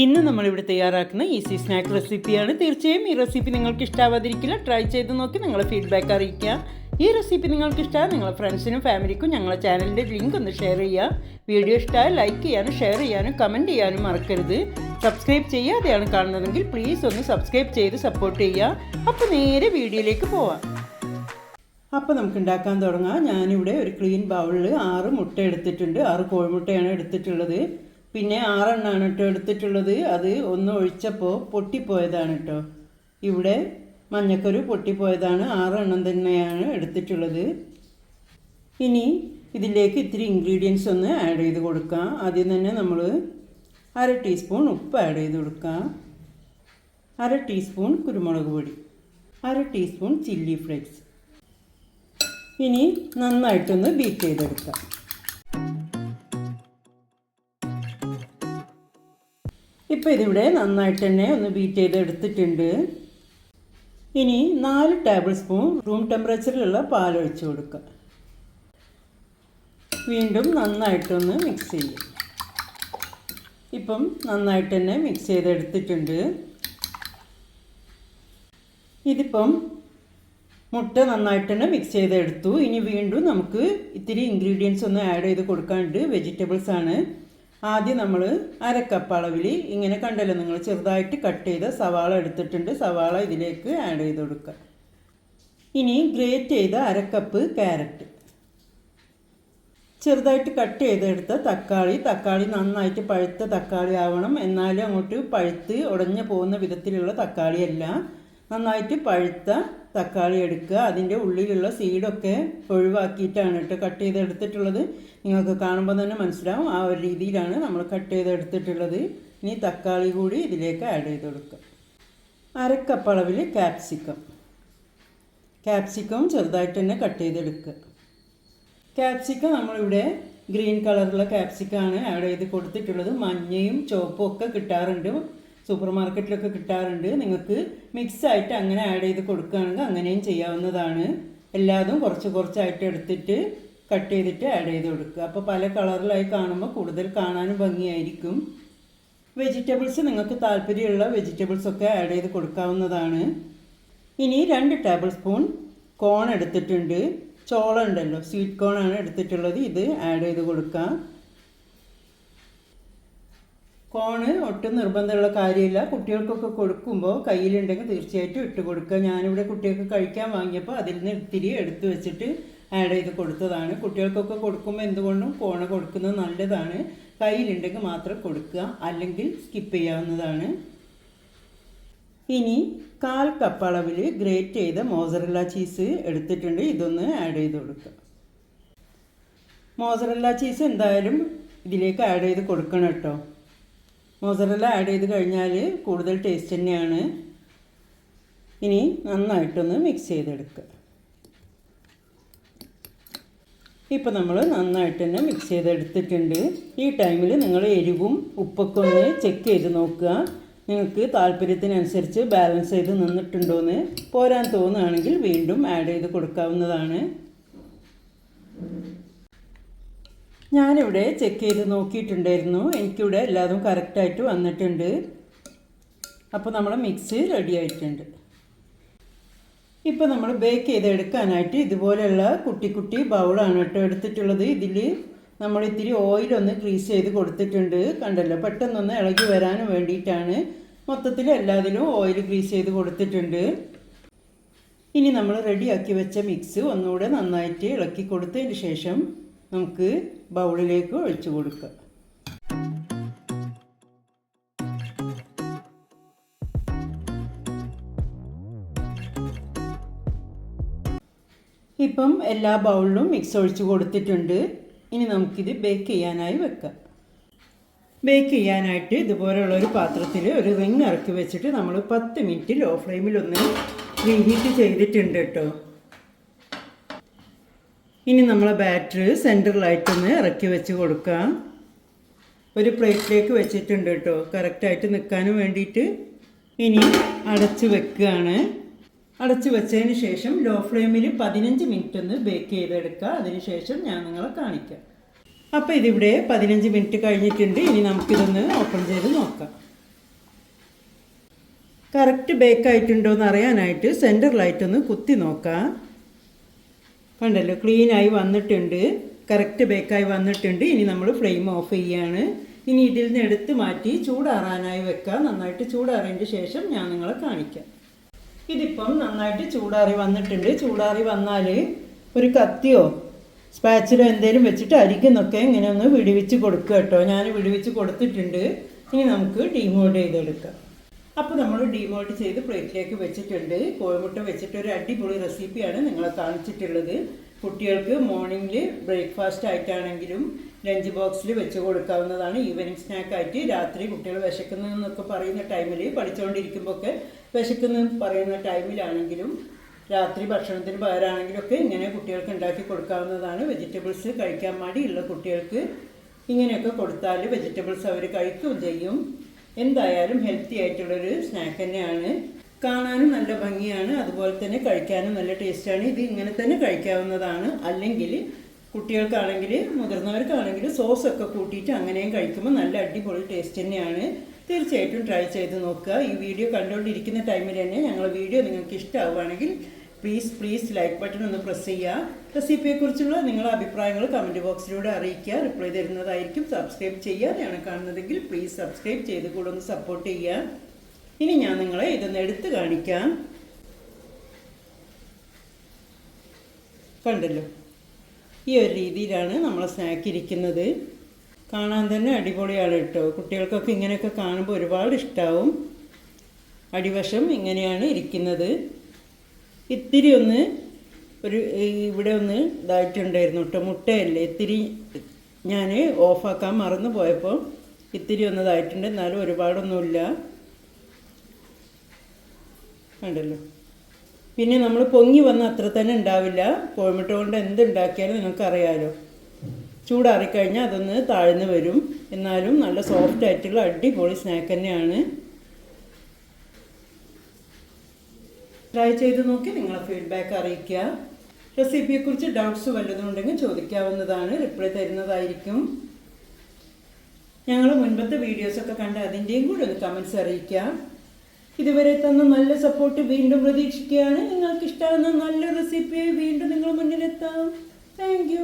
ഇന്ന് നമ്മളിവിടെ തയ്യാറാക്കുന്ന ഈസി സ്നാക്ക് റെസിപ്പിയാണ് തീർച്ചയായും ഈ റെസിപ്പി നിങ്ങൾക്ക് ഇഷ്ടാവാതിരിക്കില്ല. ട്രൈ ചെയ്ത് നോക്കി നിങ്ങളെ ഫീഡ്ബാക്ക് അറിയിക്കുക. ഈ റെസിപ്പി നിങ്ങൾക്ക് ഇഷ്ടമായ നിങ്ങളെ ഫ്രണ്ട്സിനും ഫാമിലിക്കും ഞങ്ങളെ ചാനലിന്റെ ലിങ്ക് ഒന്ന് ഷെയർ ചെയ്യുക. വീഡിയോ ഇഷ്ടമായ ലൈക്ക് ചെയ്യാനും ഷെയർ ചെയ്യാനും കമന്റ് ചെയ്യാനും മറക്കരുത്. സബ്സ്ക്രൈബ് ചെയ്യാതെയാണ് കാണുന്നതെങ്കിൽ പ്ലീസ് ഒന്ന് സബ്സ്ക്രൈബ് ചെയ്ത് സപ്പോർട്ട് ചെയ്യുക. അപ്പോൾ നേരെ വീഡിയോയിലേക്ക് പോവാം. അപ്പോൾ നമുക്ക് ഉണ്ടാക്കാൻ തുടങ്ങാം. ഞാനിവിടെ ഒരു ക്ലീൻ ബൗളിൽ ആറ് മുട്ട എടുത്തിട്ടുണ്ട്. ആറ് കോഴിമുട്ടയാണ് എടുത്തിട്ടുള്ളത്. പിന്നെ ആറെണ്ണമാണ് കേട്ടോ എടുത്തിട്ടുള്ളത്. അത് ഒന്ന് ഒഴിച്ചപ്പോൾ പൊട്ടിപ്പോയതാണ് കേട്ടോ. ഇവിടെ മഞ്ഞക്കരു പൊട്ടിപ്പോയതാണ്. ആറെണ്ണം തന്നെയാണ് എടുത്തിട്ടുള്ളത്. ഇനി ഇതിലേക്ക് ഇത്തിരി ഇൻഗ്രീഡിയൻസ് ഒന്ന് ആഡ് ചെയ്ത് കൊടുക്കാം. ആദ്യം തന്നെ നമ്മൾ അര ടീസ്പൂൺ ഉപ്പ് ആഡ് ചെയ്ത് കൊടുക്കാം. അര ടീസ്പൂൺ കുരുമുളക് പൊടി. അര ടീസ്പൂൺ ചില്ലി ഫ്ലേക്സ് ഇനി നന്നായിട്ടൊന്ന് ബീറ്റ് ചെയ്തെടുക്കാം. ഇപ്പോൾ ഇതിവിടെ നന്നായിട്ട് തന്നെ ഒന്ന് ബീറ്റ് ചെയ്ത് ചെയ്തെടുത്തിട്ടുണ്ട് ഇനി നാല് ടേബിൾ സ്പൂൺ റൂം ടെമ്പറേച്ചറിലുള്ള പാൽ ഒഴിച്ച് കൊടുക്കുക. വീണ്ടും നന്നായിട്ടൊന്ന് മിക്സ് ചെയ്യും ഇപ്പം നന്നായിട്ട് തന്നെ മിക്സ് ചെയ്തെടുത്തിട്ടുണ്ട് ഇതിപ്പം മുട്ട നന്നായിട്ട് തന്നെ മിക്സ് ചെയ്തെടുത്തു ഇനി വീണ്ടും നമുക്ക് ഇത്തിരി ഇൻഗ്രീഡിയൻസ് ഒന്ന് ആഡ് ചെയ്ത് കൊടുക്കാനുണ്ട് വെജിറ്റബിൾസ് ആണ്. ആദ്യം നമ്മൾ അരക്കപ്പ് കപ്പ് അളവിൽ ഇങ്ങനെ കണ്ടല്ലോ നിങ്ങൾ ചെറുതായിട്ട് കട്ട് ചെയ്ത സവാള എടുത്തിട്ടുണ്ട്. സവാള ഇതിലേക്ക് ആഡ് ചെയ്ത് കൊടുക്കുക ഇനി ഗ്രേറ്റ് ചെയ്ത അരക്കപ്പ് കപ്പ് ക്യാരറ്റ് ചെറുതായിട്ട് കട്ട് ചെയ്തെടുത്ത തക്കാളി. തക്കാളി നന്നായിട്ട് പഴുത്ത തക്കാളി ആവണം. എന്നാലും അങ്ങോട്ട് പഴുത്ത് ഉടഞ്ഞു പോകുന്ന വിധത്തിലുള്ള തക്കാളിയല്ല നന്നായിട്ട് പഴുത്ത തക്കാളി എടുക്കുക. അതിന്റെ ഉള്ളിലുള്ള സീഡൊക്കെ ഒഴിവാക്കിയിട്ടാണ് കേട്ടോ കട്ട് ചെയ്തെടുത്തിട്ടുള്ളത്. നിങ്ങൾക്ക് കാണുമ്പോൾ തന്നെ മനസ്സിലാവും ആ ഒരു രീതിയിലാണ് നമ്മൾ കട്ട് ചെയ്തെടുത്തിട്ടുള്ളത്. ഇനി തക്കാളി കൂടി ഇതിലേക്ക് ആഡ് ചെയ്ത് കൊടുക്കുക. അരക്കപ്പ് അളവിൽ ക്യാപ്സിക്കം ക്യാപ്സിക്കം ചെറുതായിട്ട് തന്നെ കട്ട് ചെയ്തെടുക്കുക. ക്യാപ്സിക്കം നമ്മളിവിടെ ഗ്രീൻ കളറുള്ള ക്യാപ്സിക്കാണ് ആഡ് ചെയ്ത് കൊടുത്തിട്ടുള്ളത്. മഞ്ഞയും ചുവപ്പും ഒക്കെ കിട്ടാറുണ്ട്. സൂപ്പർ മാർക്കറ്റിലൊക്കെ കിട്ടാറുണ്ട്. നിങ്ങൾക്ക് മിക്സ് ആയിട്ട് അങ്ങനെ ആഡ് ചെയ്ത് കൊടുക്കുകയാണെങ്കിൽ അങ്ങനെയും ചെയ്യാവുന്നതാണ്. എല്ലാതും കുറച്ച് കുറച്ചായിട്ട് എടുത്തിട്ട് കട്ട് ചെയ്തിട്ട് ആഡ് ചെയ്ത് കൊടുക്കുക. അപ്പോൾ പല കളറിലായി കാണുമ്പോൾ കൂടുതൽ കാണാനും ഭംഗിയായിരിക്കും. വെജിറ്റബിൾസ് നിങ്ങൾക്ക് താല്പര്യമുള്ള വെജിറ്റബിൾസ് ഒക്കെ ആഡ് ചെയ്ത് കൊടുക്കാവുന്നതാണ്. ഇനി രണ്ട് ടേബിൾ സ്പൂൺ കോൺ എടുത്തിട്ടുണ്ട്. ചോളം ഉണ്ടല്ലോ സ്വീറ്റ് കോൺ ആണ് എടുത്തിട്ടുള്ളത്. ഇത് ആഡ് ചെയ്ത് കൊടുക്കാം. കോണ് ഒട്ടും നിർബന്ധമുള്ള കാര്യമില്ല. കുട്ടികൾക്കൊക്കെ കൊടുക്കുമ്പോൾ കയ്യിലുണ്ടെങ്കിൽ തീർച്ചയായിട്ടും ഇട്ട് കൊടുക്കുക. ഞാനിവിടെ കുട്ടികൾക്ക് കഴിക്കാൻ വാങ്ങിയപ്പോൾ അതിൽ നിന്ന് ഇത്തിരി എടുത്ത് വെച്ചിട്ട് ആഡ് ചെയ്ത് കൊടുത്തതാണ്. കുട്ടികൾക്കൊക്കെ കൊടുക്കുമ്പോൾ എന്തുകൊണ്ടും കോണ് കൊടുക്കുന്നത് നല്ലതാണ്. കയ്യിലുണ്ടെങ്കിൽ മാത്രം കൊടുക്കുക. അല്ലെങ്കിൽ സ്കിപ്പ് ചെയ്യാവുന്നതാണ്. ഇനി കാൽ കപ്പ് അളവിൽ ഗ്രേറ്റ് ചെയ്ത മോസറല്ല ചീസ് എടുത്തിട്ടുണ്ട്. ഇതൊന്ന് ആഡ് ചെയ്ത് കൊടുക്കുക. മോസറല്ല ചീസ് എന്തായാലും ഇതിലേക്ക് ആഡ് ചെയ്ത് കൊടുക്കണം കേട്ടോ. മോസറല്ല ആഡ് ചെയ്ത് കഴിഞ്ഞാൽ കൂടുതൽ ടേസ്റ്റ് തന്നെയാണ്. ഇനി നന്നായിട്ടൊന്ന് മിക്സ് ചെയ്തെടുക്കുക ഇപ്പോൾ നമ്മൾ നന്നായിട്ട് തന്നെ മിക്സ് ചെയ്തെടുത്തിട്ടുണ്ട്. ഈ ടൈമിൽ നിങ്ങൾ എരിവും ഉപ്പൊക്കെ ഒന്ന് ചെക്ക് ചെയ്ത് നോക്കുക. നിങ്ങൾക്ക് താല്പര്യത്തിനനുസരിച്ച് ബാലൻസ് ചെയ്ത് നിന്നിട്ടുണ്ടോയെന്ന് പോരാൻ തോന്നുകയാണെങ്കിൽ വീണ്ടും ആഡ് ചെയ്ത് കൊടുക്കാവുന്നതാണ്. ഞാനിവിടെ ചെക്ക് ചെയ്ത് നോക്കിയിട്ടുണ്ടായിരുന്നു. എനിക്കിവിടെ എല്ലാതും കറക്റ്റായിട്ട് വന്നിട്ടുണ്ട്. അപ്പോൾ നമ്മൾ മിക്സ് റെഡി ആയിട്ടുണ്ട്. ഇപ്പോൾ നമ്മൾ ബേക്ക് ചെയ്തെടുക്കാനായിട്ട് ഇതുപോലെയുള്ള കുട്ടി കുട്ടി ബൗളാണ് കേട്ടോ എടുത്തിട്ടുള്ളത്. ഇതിൽ നമ്മൾ ഇത്തിരി ഓയിലൊന്ന് ഗ്രീസ് ചെയ്ത് കൊടുത്തിട്ടുണ്ട്. കണ്ടല്ലോ പെട്ടെന്നൊന്ന് ഇളകി വരാനും വേണ്ടിയിട്ടാണ്. മൊത്തത്തിൽ എല്ലാത്തിലും ഓയിൽ ഗ്രീസ് ചെയ്ത് കൊടുത്തിട്ടുണ്ട്. ഇനി നമ്മൾ റെഡിയാക്കി വെച്ച മിക്സ് ഒന്നുകൂടെ നന്നായിട്ട് ഇളക്കി കൊടുത്തതിന് ശേഷം നമുക്ക് ബൗളിലേക്ക് ഒഴിച്ചു കൊടുക്കുക ഇപ്പം എല്ലാ ബൗളിലും മിക്സ് ഒഴിച്ചു കൊടുത്തിട്ടുണ്ട്. ഇനി നമുക്കിത് ബേക്ക് ചെയ്യാനായി വെക്കാം. ബേക്ക് ചെയ്യാനായിട്ട് ഇതുപോലെയുള്ള ഒരു പാത്രത്തിൽ ഒരു റിങ് ഇറക്കി വെച്ചിട്ട് നമ്മൾ പത്ത് മിനിറ്റ് ലോ ഫ്ലെയിമിലൊന്ന് റീഹീറ്റ് ചെയ്തിട്ടുണ്ട് കേട്ടോ. ഇനി നമ്മളെ ബാറ്റർ സെന്ററിലായിട്ടൊന്ന് ഇറക്കി വെച്ച് കൊടുക്കാം. ഒരു പ്ലേറ്റിലേക്ക് വെച്ചിട്ടുണ്ട് കേട്ടോ. കറക്റ്റായിട്ട് നിൽക്കാനും വേണ്ടിയിട്ട് ഇനി അടച്ച് വെക്കുകയാണ്. അടച്ച് വെച്ചതിന് ശേഷം ലോ ഫ്ലെയിമിൽ പതിനഞ്ച് മിനിറ്റ് ഒന്ന് ബേക്ക് ചെയ്തെടുക്കുക അതിന് ശേഷം ഞാൻ നിങ്ങളെ കാണിക്കാം. അപ്പോൾ ഇതിവിടെ പതിനഞ്ച് മിനിറ്റ് കഴിഞ്ഞിട്ടുണ്ട്. ഇനി നമുക്കിതൊന്ന് ഓപ്പൺ ചെയ്ത് നോക്കാം. കറക്റ്റ് ബേക്ക് ആയിട്ടുണ്ടോ എന്ന് അറിയാനായിട്ട് സെന്ററിലായിട്ടൊന്ന് കുത്തി നോക്കാം. കണ്ടല്ലോ ആയി വന്നിട്ടുണ്ട് കറക്റ്റ് ബേക്കായി വന്നിട്ടുണ്ട്. ഇനി നമ്മൾ ഫ്ലെയിം ഓഫ് ചെയ്യാണ്. ഇനി ഇതിൽ നിന്ന് എടുത്ത് മാറ്റി ചൂടാറാനായി വെക്കാം. നന്നായിട്ട് ചൂടാറിയതിന് ശേഷം ഞാൻ നിങ്ങളെ കാണിക്കാം. ഇതിപ്പം നന്നായിട്ട് ചൂടാറി വന്നിട്ടുണ്ട്. ചൂടാറി വന്നാൽ ഒരു കത്തിയോ സ്പാച്ചിലോ എന്തെങ്കിലും വെച്ചിട്ട് അരിക്കുന്നൊക്കെ ഇങ്ങനെ ഒന്ന് വിടുവിച്ച് കൊടുക്കുക കേട്ടോ. ഞാൻ വിടുവിച്ച് കൊടുത്തിട്ടുണ്ട്. ഇനി നമുക്ക് ഡീമോൾഡ് ചെയ്തെടുക്കാം. അപ്പോൾ നമ്മൾ ഡീമോൾട്ട് ചെയ്ത് പ്ലേറ്റിലേക്ക് വെച്ചിട്ടുണ്ട്. കോഴിമുട്ട വെച്ചിട്ട് ഒരു അടിപൊളി റെസിപ്പിയാണ് നിങ്ങളെ കാണിച്ചിട്ടുള്ളത്. കുട്ടികൾക്ക് മോർണിംഗിൽ ബ്രേക്ക്ഫാസ്റ്റ് ആയിട്ടാണെങ്കിലും ലഞ്ച് ബോക്സിൽ വെച്ച് കൊടുക്കാവുന്നതാണ്. ഈവനിങ് സ്നാക്കായിട്ട് രാത്രി കുട്ടികൾ വിശക്കുന്നു എന്നൊക്കെ പറയുന്ന ടൈമിൽ പഠിച്ചുകൊണ്ടിരിക്കുമ്പോൾ ഒക്കെ വിശക്കുന്നു പറയുന്ന ടൈമിലാണെങ്കിലും രാത്രി ഭക്ഷണത്തിന് പകരമാണെങ്കിലും ഒക്കെ ഇങ്ങനെ കുട്ടികൾക്ക് ഉണ്ടാക്കി കൊടുക്കാവുന്നതാണ്. വെജിറ്റബിൾസ് കഴിക്കാൻ മടിയുള്ള കുട്ടികൾക്ക് ഇങ്ങനെയൊക്കെ കൊടുത്താൽ വെജിറ്റബിൾസ് അവർ കഴിക്കുകയും ചെയ്യും. എന്തായാലും ഹെൽത്തി ആയിട്ടുള്ളൊരു സ്നാക്ക് തന്നെയാണ്. കാണാനും നല്ല ഭംഗിയാണ്. അതുപോലെ തന്നെ കഴിക്കാനും നല്ല ടേസ്റ്റാണ് ഇത് ഇങ്ങനെ തന്നെ കഴിക്കാവുന്നതാണ്. അല്ലെങ്കിൽ കുട്ടികൾക്കാണെങ്കിൽ മുതിർന്നവർക്കാണെങ്കിൽ സോസൊക്കെ കൂട്ടിയിട്ട് അങ്ങനെയും കഴിക്കുമ്പോൾ നല്ല അടിപൊളി ടേസ്റ്റ് തന്നെയാണ്. തീർച്ചയായിട്ടും ട്രൈ ചെയ്ത് നോക്കുക. ഈ വീഡിയോ കണ്ടുകൊണ്ടിരിക്കുന്ന ടൈമിൽ തന്നെ ഞങ്ങളുടെ വീഡിയോ നിങ്ങൾക്ക് ഇഷ്ടമാവുകയാണെങ്കിൽ പ്ലീസ് പ്ലീസ് ലൈക്ക് ബട്ടൺ ഒന്ന് പ്രസ് ചെയ്യുക. റെസിപ്പിയെക്കുറിച്ചുള്ള നിങ്ങളുടെ അഭിപ്രായങ്ങൾ കമന്റ് ബോക്സിലൂടെ അറിയിക്കുക. റിപ്ലൈ തരുന്നതായിരിക്കും. സബ്സ്ക്രൈബ് ചെയ്യുക. ഞാൻ കാണുന്നതെങ്കിൽ പ്ലീസ് സബ്സ്ക്രൈബ് ചെയ്ത് കൂടെ ഒന്ന് സപ്പോർട്ട് ചെയ്യുക. ഇനി ഞാൻ നിങ്ങളെ ഇതൊന്ന് എടുത്ത് കാണിക്കാം. കണ്ടല്ലോ? ഈ ഒരു രീതിയിലാണ് നമ്മളെ സ്നാക്ക് ഇരിക്കുന്നത്. കാണാൻ തന്നെ അടിപൊളിയാണ് കേട്ടോ. കുട്ടികൾക്കൊക്കെ ഇങ്ങനെയൊക്കെ കാണുമ്പോൾ ഒരുപാട് ഇഷ്ടമാവും അടിവശം ഇങ്ങനെയാണ് ഇരിക്കുന്നത്. ഇത്തിരി ഒന്ന് ഒരു ഇവിടെ ഒന്ന് ഇതായിട്ടുണ്ടായിരുന്നു കേട്ടോ. മുട്ടയല്ലേ? ഇത്തിരി ഞാൻ ഓഫാക്കാൻ മറന്നു പോയപ്പോൾ ഇത്തിരി ഒന്ന് ഇതായിട്ടുണ്ട്. എന്നാലും ഒരുപാടൊന്നുമില്ല. കണ്ടല്ലോ. പിന്നെ നമ്മൾ പൊങ്ങി വന്ന അത്ര തന്നെ ഉണ്ടാവില്ല. കോഴിമുട്ട കൊണ്ട് എന്ത് ഉണ്ടാക്കിയാലും നിങ്ങൾക്കറിയാലോ. ചൂടാറിക്കഴിഞ്ഞാൽ അതൊന്ന് താഴ്ന്നു വരും. എന്നാലും നല്ല സോഫ്റ്റ് ആയിട്ടുള്ള അടിപൊളി സ്നാക്ക് തന്നെയാണ്. ട്രൈ ചെയ്ത് നോക്കി നിങ്ങളെ ഫീഡ്ബാക്ക് അറിയിക്കുക. റെസിപ്പിയെക്കുറിച്ച് ഡൗട്ട്സ് വല്ലതും ഉണ്ടെങ്കിൽ ചോദിക്കാവുന്നതാണ് റിപ്ലൈ തരുന്നതായിരിക്കും. ഞങ്ങൾ മുൻപത്തെ വീഡിയോസൊക്കെ കണ്ട് അതിന്റെയും കൂടെ ഒന്ന് കമൻസ് അറിയിക്കാം ഇതുവരെ തന്ന നല്ല സപ്പോർട്ട് വീണ്ടും പ്രതീക്ഷിക്കുകയാണ്. നിങ്ങൾക്ക് ഇഷ്ടമാകുന്ന നല്ല റെസിപ്പിയായി വീണ്ടും നിങ്ങൾ മുന്നിലെത്താം. താങ്ക്